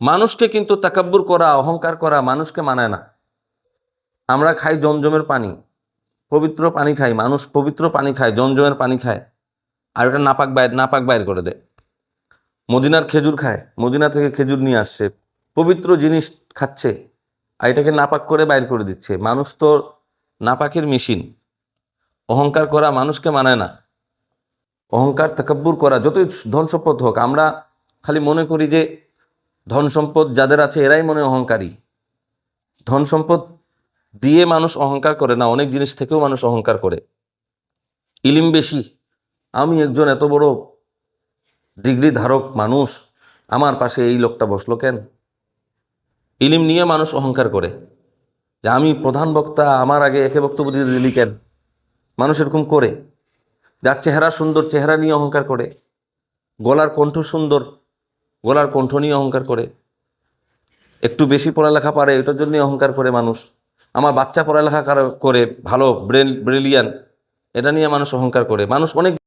মানুষকে কিন্তু তাকাব্বুর করা, অহংকার করা মানুষকে মানায় না। আমরা খাই জমজমের পানি, পবিত্র পানি খাই, মানুষ পবিত্র পানি খায়, জমজমের পানি খায়, আর ওটা নাপাক বাইর নাপাক বাইর করে দেয়। মদিনার খেজুর খায়, মদিনা থেকে খেজুর নিয়ে আসছে, পবিত্র জিনিস খাচ্ছে, আর এটাকে নাপাক করে বাইর করে দিচ্ছে। মানুষ তো নাপাকের মেশিন, অহংকার করা মানুষকে মানায় না। অহংকার, তাকাব্বুর করা, যতই ধন সম্পদ হোক, আমরা খালি মনে করি যে ধন সম্পদ যাদের আছে, এরাই মনে অহংকারী। ধন সম্পদ দিয়ে মানুষ অহংকার করে না, অনেক জিনিস থেকেও মানুষ অহংকার করে। ইলিম বেশি। আমি একজন এত বড় ডিগ্রি ধারক মানুষ, আমার পাশে এই লোকটা বসল কেন? ইলিম নিয়ে মানুষ অহংকার করে। যে আমি প্রধান বক্তা, আমার আগে একে বক্তব্য দিয়ে দিলি কেন? মানুষ এরকম করে। যার চেহারা সুন্দর, চেহারা নিয়ে অহংকার করে। গলার কণ্ঠ সুন্দর। গলার কণ্ঠ নিয়ে অহংকার করে। একটু বেশি পড়ালেখা পারে, এটার জন্যই অহংকার করে মানুষ। আমার বাচ্চা পড়ালেখা কার- ভালো, ব্রেন, ব্রিলিয়ান, এটা নিয়ে মানুষ অহংকার করে। মানুষ অনেক